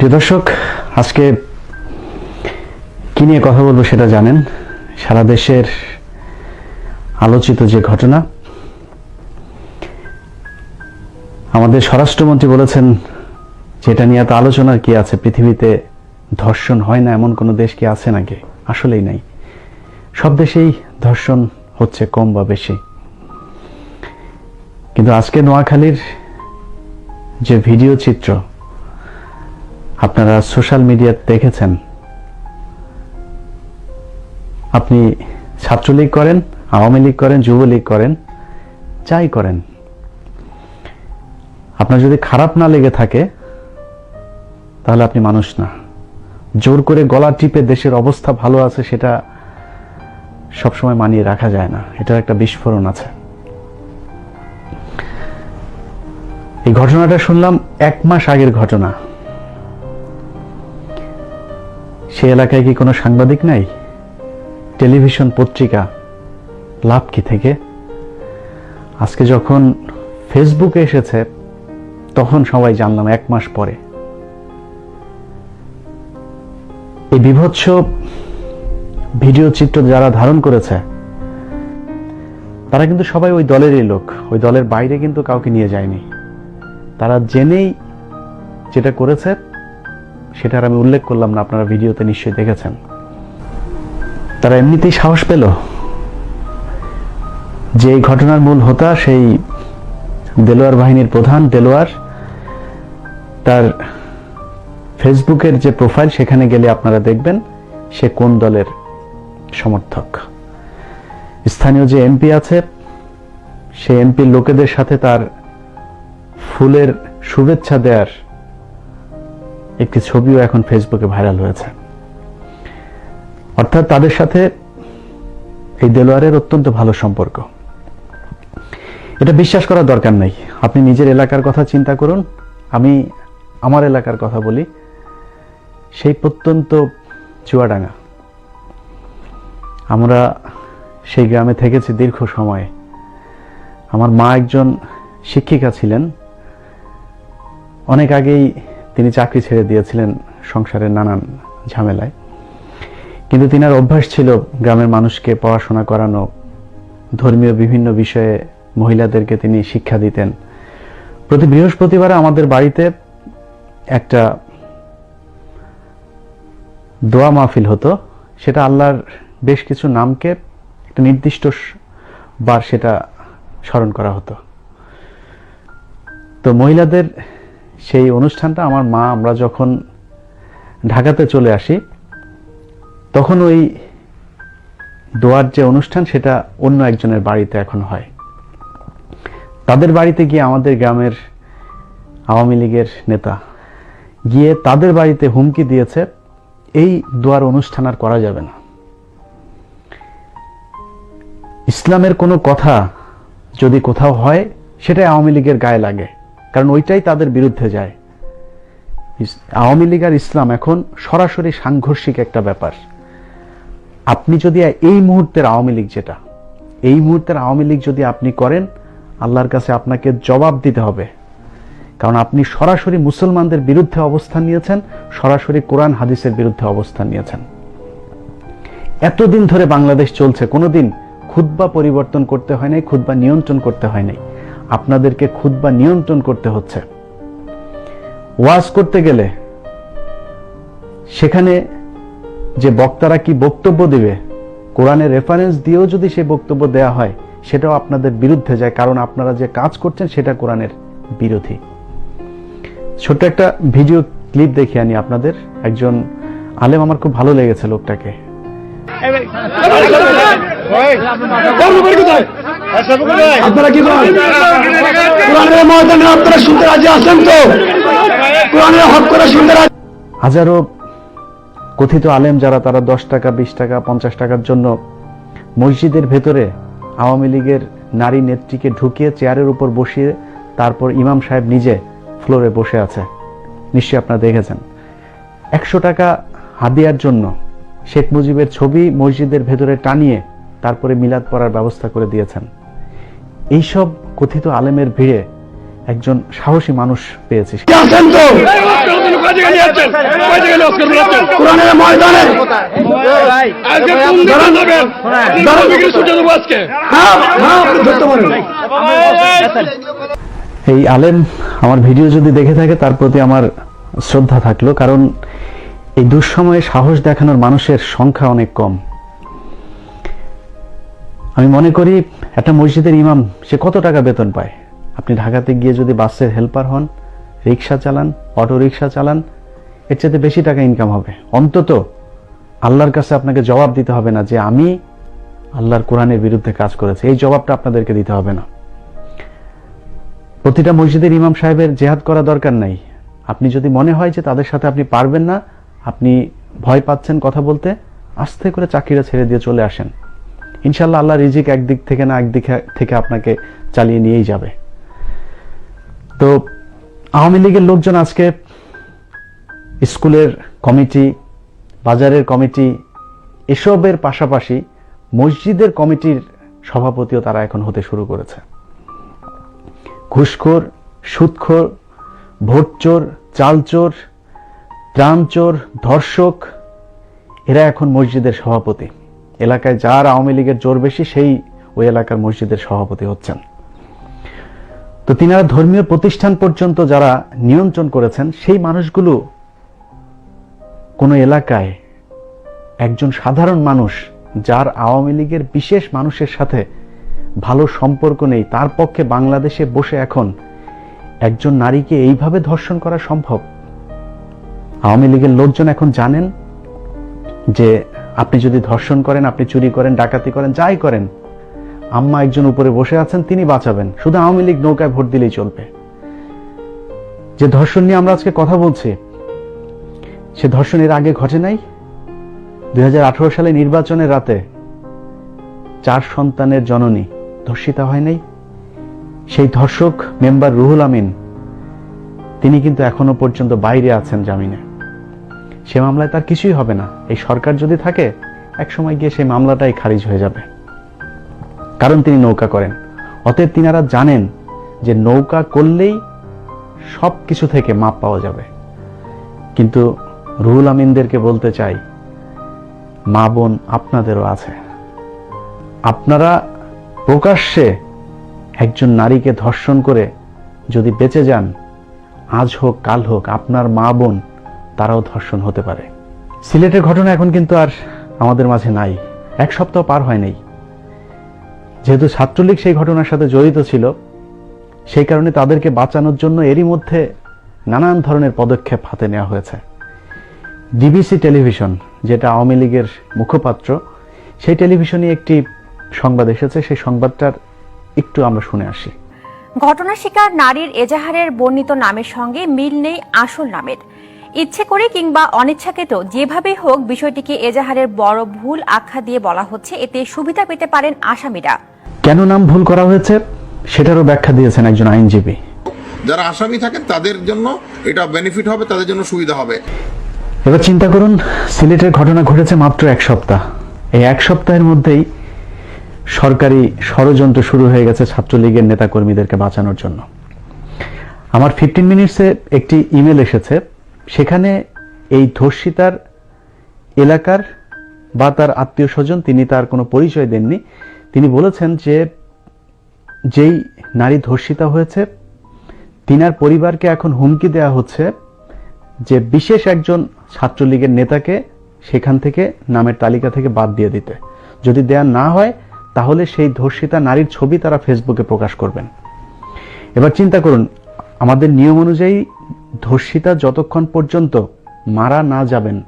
প্রিয় দর্শক, আজকে কি নিয়ে কথা বলব সেটা জানেন। সারা দেশের আলোচিত যে ঘটনা, আমাদের স্বরাষ্ট্রমন্ত্রী বলেছেন, যেটা নিয়ে এত আলোচনার কি আছে? পৃথিবীতে ধর্ষণ হয় না, এমন কোনো দেশ কি আছে নাকি? আসলেই নাই। সব দেশেই ধর্ষণ হচ্ছে কম বা বেশি। কিন্তু আজকে নোয়াখালীর যে ভিডিও চিত্র আপনারা সোশ্যাল মিডিয়াতে দেখেছেন। আপনি ছাত্রলীগ করেন, আওয়ামী লীগ করেন, যুবলীগ করেন, যাই করেন। আপনার যদি খারাপ না লেগে থাকে, তাহলে আপনি মানুষ না। জোর করে গলা টিপে দেশের অবস্থা ভালো আছে, সেটা সবসময় মানিয়ে রাখা যায় না। এটার একটা বিস্ফোরণ আছে। এই ঘটনাটা শুনলাম এক মাস আগের ঘটনা। সে এলাকায় কি কোনো সাংবাদিক নাই? টেলিভিশন পত্রিকা লাভ কি থেকে? আজকে যখন ফেসবুকে এসেছে, তখন সবাই জানলাম এক মাস পরে। এই বিভৎস ভিডিও চিত্র যারা ধারণ করেছে, তারা কিন্তু সবাই ওই দলেরই লোক। ওই দলের বাইরে কিন্তু কাউকে নিয়ে যায়নি। তারা জেনেই যেটা করেছে সেটার আমি উল্লেখ করলাম না, আপনারা ভিডিওতে নিশ্চয়ই দেখেছেন। তারা এমনিতেই সাহস পেল যে এই ঘটনার মূল হোতা সেই দেলোয়ার বাহিনীর প্রধান দেলোয়ার তার ফেসবুকের যে প্রোফাইল, সেখানে গেলে আপনারা দেখবেন সে কোন দলের সমর্থক। স্থানীয় যে এমপি আছে সে এমপির লোকেদের সাথে তার ফুলের শুভেচ্ছা দেওয়ার একটি ছবিও এখন ফেসবুকে ভাইরাল হয়েছে। অর্থাৎ তাদের সাথে এই দেলোয়ারের অত্যন্ত ভালো সম্পর্ক। এটা বিশ্বাস করার দরকার নেই। আপনি নিজের এলাকার কথা চিন্তা করুন। আমি আমার এলাকার কথা বলি। সেই প্রত্যন্ত চুয়াডাঙ্গা। আমরা সেই গ্রামে থেকেছি দীর্ঘ সময়ে। আমার মা একজন শিক্ষিকা ছিলেন। অনেক আগেই তিনি চাকরি ছেড়ে দিয়েছিলেন সংসারের নানান ঝামেলায়। কিন্তু তিনার অভ্যাস ছিল গ্রামের মানুষকে পড়াশোনা করানো, ধর্মীয় বিভিন্ন বিষয়ে মহিলাদেরকে তিনি শিক্ষা দিতেন। প্রতি বৃহস্পতিবার আমাদের বাড়িতে একটা দোয়া মাহফিল হতো। সেটা আল্লাহর বেশ কিছু নামকে একটা নির্দিষ্ট বার সেটা স্মরণ করা হতো। তো মহিলাদের সেই অনুষ্ঠানটা আমার মা, আমরা যখন ঢাকাতে চলে আসি, তখন ওই দোয়ার যে অনুষ্ঠান, সেটা অন্য একজনের বাড়িতে এখন হয়। তাদের বাড়িতে গিয়ে আমাদের গ্রামের আওয়ামী লীগের নেতা গিয়ে তাদের বাড়িতে হুমকি দিয়েছে, এই দোয়ার অনুষ্ঠান আর করা যাবে না। ইসলামের কোনো কথা যদি কোথাও হয়, সেটাই আওয়ামী লীগের গায়ে লাগে। কারণ ওইটাই তাদের বিরুদ্ধে যায়। আওয়ামী লীগ আর ইসলাম এখন সরাসরি সাংঘর্ষিক একটা ব্যাপার। আপনি যদি এই মুহূর্তের আওয়ামী লীগ যেটা, এই মুহূর্তের আওয়ামী লীগ যদি আপনি করেন, আল্লাহর কাছে আপনাকে জবাব দিতে হবে। কারণ আপনি সরাসরি মুসলমানদের বিরুদ্ধে অবস্থান নিয়েছেন, সরাসরি কোরআন হাদিসের বিরুদ্ধে অবস্থান নিয়েছেন। এতদিন ধরে বাংলাদেশ চলছে, কোনোদিন খুদ্া পরিবর্তন করতে হয় নাই খুদ্া নিয়ন্ত্রণ করতে হয় নাই। আপনাদেরকে খুদ্া নিয়ন্ত্রণ করতে হচ্ছে ওয়াজ করতে গেলে সেখানে যে বক্তারা কি বক্তব্য দিবে কোরআনের রেফারেন্স দিয়েও যদি সেই বক্তব্য দেয়া হয় সেটাও আপনাদের বিরুদ্ধে যায় কারণ আপনারা যে কাজ করছেন সেটা কোরআনের বিরোধী ছোট্ট একটা ভিডিও ক্লিপ দেখে আনি আপনাদের একজন আলেম আমার খুব ভালো লেগেছে লোকটাকে আপনারা কি বলেন কোরআনের ময়দানে আপনারা শুনতে রাজি আছেন তো? কোরআনের হক করে শুনতে রাজি হাজারো কথিত আলেম যারা, তারা দশ টাকা, বিশ টাকা, পঞ্চাশ টাকার জন্য মসজিদের ভেতরে আওয়ামী লীগের নারী নেত্রীকে ঢুকিয়ে চেয়ারের উপর বসিয়ে তারপর ইমাম সাহেব নিজে ফ্লোরে বসে আছে। নিশ্চয়ই আপনারা দেখেছেন। একশো টাকা হাদিয়ার জন্য শেখ মুজিবের ছবি মসজিদের ভেতরে টানিয়ে তারপরে মিলাদ পড়ার ব্যবস্থা করে দিয়েছেন। এইসব কথিত আলেমের ভিড়ে একজন সাহসী মানুষ পেয়েছি এই আলেম আমার ভিডিও যদি দেখে থাকে তার প্রতি আমার শ্রদ্ধা থাকল কারণ এই দুঃসময়ে সাহস দেখানোর মানুষের সংখ্যা অনেক কম। আমি মনে করি একটা মসজিদের ইমাম, সে কত টাকা বেতন পায়? আপনি ঢাকাতে গিয়ে যদি বাসের হেল্পার হন, রিক্সা চালান অটো রিক্সা চালান, এর চাইতে বেশি টাকা ইনকাম হবে। অন্তত আল্লাহর কাছে আপনাকে জবাব দিতে হবে না যে আমি আল্লাহর কোরআনের বিরুদ্ধে কাজ করেছি। এই জবাবটা আপনাদেরকে দিতে হবে না। প্রতিটা মসজিদের ইমাম সাহেবের জেহাদ করা দরকার নাই। আপনি যদি মনে হয় যে তাদের সাথে আপনি পারবেন না, আপনি ভয় পাচ্ছেন কথা বলতে, আস্তে করে চাকরিটা ছেড়ে দিয়ে চলে আসেন। ইনশাল্লাহ আল্লাহ রিজিক একদিক থেকে না একদিক থেকে আপনাকে চালিয়ে নিয়েই যাবে। তো আওয়ামী লীগের লোকজন আজকে স্কুলের কমিটি, বাজারের কমিটি, এসবের পাশাপাশি মসজিদের কমিটির সভাপতিও তারা এখন হতে শুরু করেছে। ঘুষখোর, সুদখোর, ভোটচোর, চালচোর, ত্রাণচোর, ধর্ষক, এরা এখন মসজিদের সভাপতি। এলাকায় যার আওয়ামী লীগের জোর বেশি, সেই ওই এলাকার মসজিদের সভাপতি হচ্ছেন। তো তিনারা ধর্মীয় প্রতিষ্ঠান পর্যন্ত যারা নিয়ন্ত্রণ করেছেন, সেই মানুষগুলো কোনো এলাকায় একজন সাধারণ মানুষ যার আওয়ামী লীগের বিশেষ মানুষের সাথে ভালো সম্পর্ক নেই, তার পক্ষে বাংলাদেশে বসে এখন একজন নারীকে এইভাবে ধর্ষণ করা সম্ভব? আওয়ামী লীগের লোকজন এখন জানেন যে আপনি যদি ধর্ষণ করেন, আপনি চুরি করেন, ডাকাতি করেন, যাই করেন, আম্মা একজন উপরে বসে আছেন, তিনি বাঁচাবেন। শুধু আওয়ামী লীগ নৌকায় ভোট দিলেই চলবে। যে ধর্ষণ নিয়ে আমরা আজকে কথা বলছি, সে ধর্ষণ এর আগে ঘটে নাই। দু হাজার আঠারো সালে নির্বাচনের রাতে চার সন্তানের জননী ধর্ষিতা হয় নাই। সেই ধর্ষক মেম্বার রুহুল আমিন, তিনি কিন্তু এখনও পর্যন্ত বাইরে আছেন জামিনে। সে মামলায় তার কিছুই হবে না। এই সরকার যদি থাকে এক সময় গিয়ে সেই মামলাটাই খারিজ হয়ে যাবে। কারণ তিনি নৌকা করেন। অতএব তিনারা জানেন যে নৌকা করলেই সব কিছু থেকে মাপ পাওয়া যাবে। কিন্তু রুহুল আমিনদেরকে বলতে চাই, মা বোন আপনাদেরও আছে। আপনারা প্রকাশ্যে একজন নারীকে ধর্ষণ করে যদি বেঁচে যান, আজ হোক, কাল হোক, আপনার মা বোন তারাও ধর্ষণ হতে পারে। সিলেটের ঘটনা এখন কিন্তু আর আমাদের মাঝে নাই। এক সপ্তাহ পার হয় নাই। যেহেতু ছাত্রলীগ সেই ঘটনার সাথে জড়িত ছিল, সেই কারণে তাদেরকে বাঁচানোর জন্য এরই মধ্যে নানান ধরনের পদক্ষেপ হাতে নেওয়া হয়েছে। ডিবিসি টেলিভিশন, যেটা আওয়ামী লীগের মুখপাত্র, সেই টেলিভিশনে একটি সংবাদ এসেছে। সেই সংবাদটার একটু আমরা শুনে আসি। ঘটনা শিকার নারীর এজাহারের বর্ণিত নামের সঙ্গে মিল নেই আসল নামের। ইচ্ছে করে কিংবা অনিচ্ছাকৃত যেভাবেই হোক বিষয়টিকে এজাহারের বড় ভুল আখ্যা দিয়ে বলা হচ্ছে এতে সুবিধা পেতে পারেন আসামিরা। কেন নাম ভুল করা হয়েছে? সেটারও ব্যাখ্যা দিয়েছেন একজন আইনজীবী। যারা আসামি থাকেন তাদের জন্য এটা বেনিফিট হবে তাদের জন্য সুবিধা হবে। এবার চিন্তা করুন সিলেটের ঘটনা ঘটেছে মাত্র এক সপ্তাহ। এই এক সপ্তাহের মধ্যেই সরকারি ষড়যন্ত্র শুরু হয়ে গেছে ছাত্রলীগের নেতাকর্মীদেরকে বাঁচানোর জন্য। আমার ফিফটিন মিনিটসে একটি ইমেল এসেছে। সেখানে এই ধর্ষিতার এলাকার বা তার আত্মীয় স্বজন, তিনি তার কোনো পরিচয় দেননি। তিনি বলেছেন যে যেই নারী ধর্ষিতা হয়েছে, তিনার পরিবারকে এখন হুমকি দেওয়া হচ্ছে যে বিশেষ একজন ছাত্রলীগের নেতাকে সেখান থেকে নামের তালিকা থেকে বাদ দিয়ে দিতে। যদি দেয়া না হয়, তাহলে সেই ধর্ষিতা নারীর ছবি তারা ফেসবুকে প্রকাশ করবেন। এবার চিন্তা করুন, আমাদের নিয়ম অনুযায়ী ধর্ষিতা যতক্ষণ পর্যন্ত মারা না যাবেন,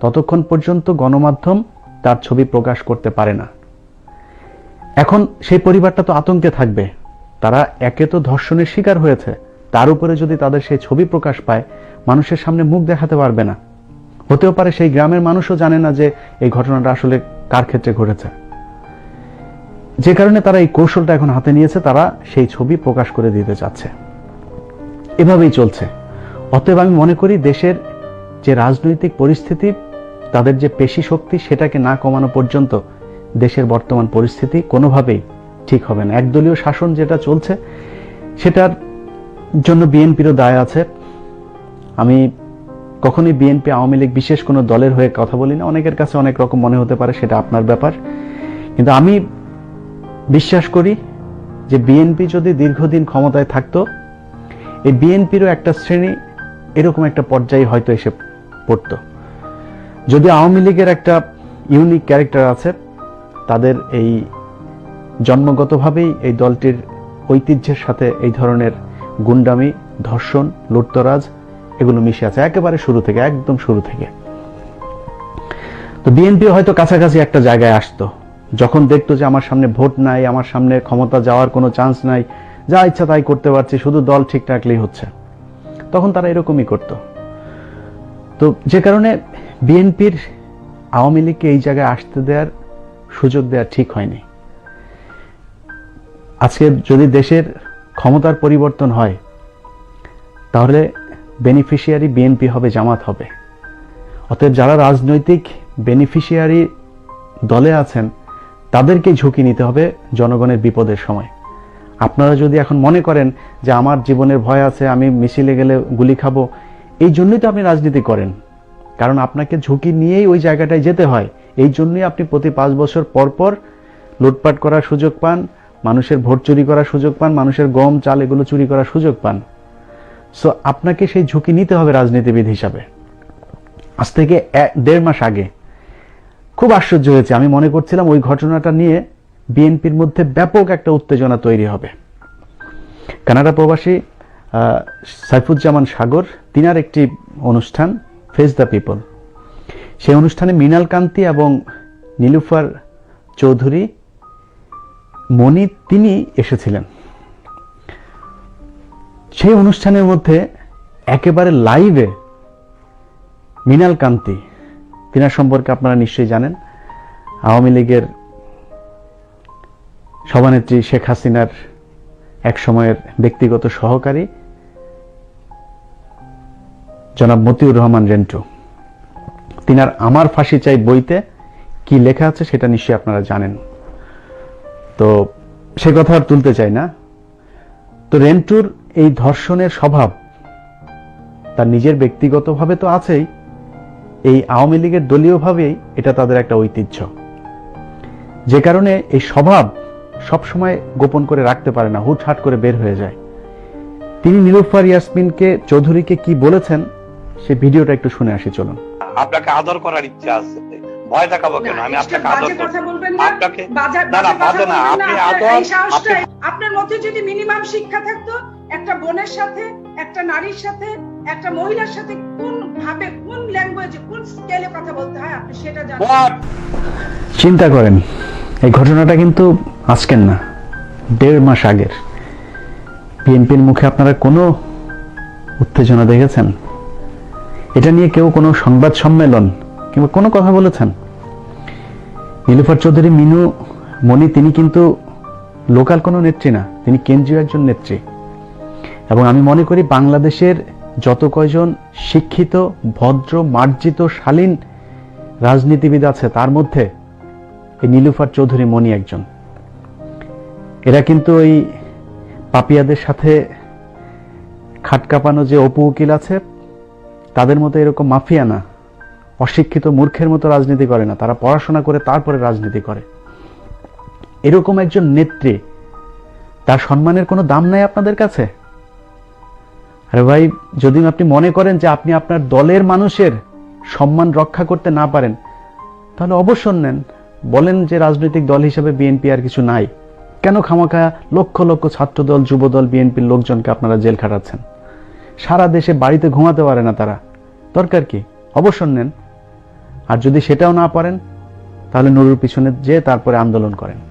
ততক্ষণ পর্যন্ত গণমাধ্যম তার ছবি প্রকাশ করতে পারে না। এখন সেই পরিবারটা তো আতঙ্কে থাকবে। তারা একে তো ধর্ষণের শিকার হয়েছে। তার উপরে যদি তাদের সেই ছবি প্রকাশ পায়, মানুষের সামনে মুখ দেখাতে পারবে না। হতেও পারে সেই গ্রামের মানুষও জানে না যে এই ঘটনাটা আসলে কার ক্ষেত্রে ঘটেছে। যে কারণে তারা এই কৌশলটা এখন হাতে নিয়েছে, তারা সেই ছবি প্রকাশ করে দিতে চাচ্ছে। এভাবেই চলছে। অতএব আমি মনে করি দেশের যে রাজনৈতিক পরিস্থিতি, তাদের যে পেশি শক্তি, সেটাকে না কমানো পর্যন্ত দেশের বর্তমান পরিস্থিতি কোনোভাবেই ঠিক হবে না। একদলীয় শাসন যেটা চলছে, সেটার জন্য বিএনপিরও দায় আছে। আমি কখনোই বিএনপি, আওয়ামী লীগ বিশেষ কোনো দলের হয়ে কথা বলি না। অনেকের কাছে অনেক রকম মনে হতে পারে, সেটা আপনার ব্যাপার। কিন্তু আমি বিশ্বাস করি যে বিএনপি যদি দীর্ঘদিন ক্ষমতায় থাকতো, এই বিএনপিরও একটা শ্রেণি এরকম একটা পর্যায়ে হয়তো এসে পড়তো। যদি আওয়ামী লীগের একটা ইউনিক ক্যারেক্টার আছে, তাদের এই জন্মগতভাবেই এই দলটির ঐতিহ্যের সাথে এই ধরনের গুন্ডামি, ধর্ষণ, লুটতরাজ এগুলো মিশে আছে। একেবারে শুরু থেকে, একদম শুরু থেকে। তো বিএনপি হয়তো কাছাকাছি একটা জায়গায় আসতো, যখন দেখতো যে আমার সামনে ভোট নাই, আমার সামনে ক্ষমতা যাওয়ার কোনো চান্স নাই, যা ইচ্ছা তাই করতে পারছি, শুধু দল ঠিক রাখলেই হচ্ছে। তখন তারা এরকমই করতো। তো যে কারণে বিএনপির আওয়ামী লীগকে এই জায়গায় আসতে দেওয়ার সুযোগ দেওয়া ঠিক হয়নি। আজকে যদি দেশের ক্ষমতার পরিবর্তন হয়, তাহলে বেনিফিশিয়ারি বিএনপি হবে, জামাত হবে। অতএব যারা রাজনৈতিক বেনিফিশিয়ারি দলে আছেন তাদেরকে ঝুঁকি নিতে হবে জনগণের বিপদের সময়। আপনারা যদি এখন মনে করেন যে আমার জীবনের ভয় আছে, আমি মিছিলে গেলে গুলি খাব, এই জন্যই তো আপনি রাজনীতি করেন। কারণ আপনাকে ঝুঁকি নিয়েই ওই জায়গাটায় যেতে হয়। এই জন্যই আপনি প্রতি পাঁচ বছর পর পর লুটপাট করার সুযোগ পান, মানুষের ভোট চুরি করার সুযোগ পান, মানুষের গম, চাল এগুলো চুরি করার সুযোগ পান। সো আপনাকে সেই ঝুঁকি নিতে হবে রাজনীতিবিদ হিসাবে। আজ থেকে দেড় মাস আগে। খুব আশ্চর্য হয়েছে, আমি মনে করছিলাম ওই ঘটনাটা নিয়ে বিএনপির মধ্যে ব্যাপক একটা উত্তেজনা তৈরি হবে। কানাডা প্রবাসী সাইফুজ্জামান সাগর, তিনার একটি অনুষ্ঠান ফেস দ্য পিপল সেই অনুষ্ঠানে মৃণাল কান্তি এবং নীলুফার চৌধুরী, মণি, তিনি এসেছিলেন। সেই অনুষ্ঠানের মধ্যে একেবারে লাইভে মৃণাল কান্তি। তিনার সম্পর্কে আপনারা নিশ্চয়ই জানেন। আওয়ামী লীগের সভানেত্রী শেখ হাসিনার এক সময়ের ব্যক্তিগত সহকারী, জনাব মতিউর রহমান রেন্টু। তিনার আমার ফাঁসি চাই বইতে কি লেখা আছে সেটা নিশ্চয়ই আপনারা জানেন। তো সে কথা আর তুলতে চাই না। তো রেন্টুর এই ধর্ষণের স্বভাব তার নিজের ব্যক্তিগতভাবে তো আছেই, এই আওয়ামী লীগের দলীয়ভাবেই এটা তাদের একটা ঐতিহ্য। যে কারণে এই স্বভাব সবসময় গোপন করে রাখতে পারে না হুটহাট করে বের হয়ে যায়। তিনি নীলুফার ইয়াসমিনকে চৌধুরীকে কি বলেছেন সেই ভিডিওটা একটু শুনে আসি চলুন। আপনাকে আদর করার ইচ্ছা আছে। ভয় দেখাবো কেন? আমি আপনাকে আদর কথা বলবেন না। আপনাকে না না বাজে না। আপনি আদর আপনার আপনি আপনার মধ্যে যদি মিনিমাম শিক্ষা থাকতো একটা বোনের সাথে একটা নারীর সাথে একটা মহিলার সাথে কোন ভাবে কোন ল্যাঙ্গুয়েজে কোন স্কেলে কথা বলতে হয় আপনি সেটা জানেন। চিন্তা করেন এই ঘটনাটা কিন্তু আজকের না, দেড় মাস আগের। বিএনপির মুখে আপনারা কোনো উত্তেজনা দেখেছেন? এটা নিয়ে কেউ কোনো সংবাদ সম্মেলন কিংবা কোনো কথা বলেছেন? নীলুফার চৌধুরী, মিনু, মণি, তিনি কিন্তু লোকাল কোনো নেত্রী না, তিনি কেন্দ্রীয় একজন নেত্রী। এবং আমি মনে করি বাংলাদেশের যত কয়জন শিক্ষিত, ভদ্র, মার্জিত, শালীন রাজনীতিবিদ আছে, তার মধ্যে এই নীলুফার চৌধুরী মণি একজন। এরা কিন্তু ওই পাপিয়াদের সাথে খাট কাঁপানো যে অপু উকিল আছে, তাদের মতো এরকম মাফিয়া না। অশিক্ষিত মূর্খের মতো রাজনীতি করে না, তারা পড়াশোনা করে তারপরে রাজনীতি করে। এরকম একজন নেত্রী, তার সম্মানের কোনো দাম নাই আপনাদের কাছে? আরে ভাই যদি আপনি মনে করেন যে আপনি আপনার দলের মানুষের সম্মান রক্ষা করতে না পারেন, তাহলে অবসর নেন। বলেন যে রাজনৈতিক দল হিসেবে বিএনপি আর কিছু নাই। কেন খামাখা লক্ষ লক্ষ ছাত্রদল, যুবদল, বিএনপির লোকজনকে আপনারা জেল খাটাচ্ছেন? সারা দেশে বাড়িতে ঘুমাতে পারে না তারা। দরকার কি? অবসর নেন। আর যদি সেটাও না পারেন, তাহলে নুরুর পিছনে যেয়ে তারপরে আন্দোলন করেন।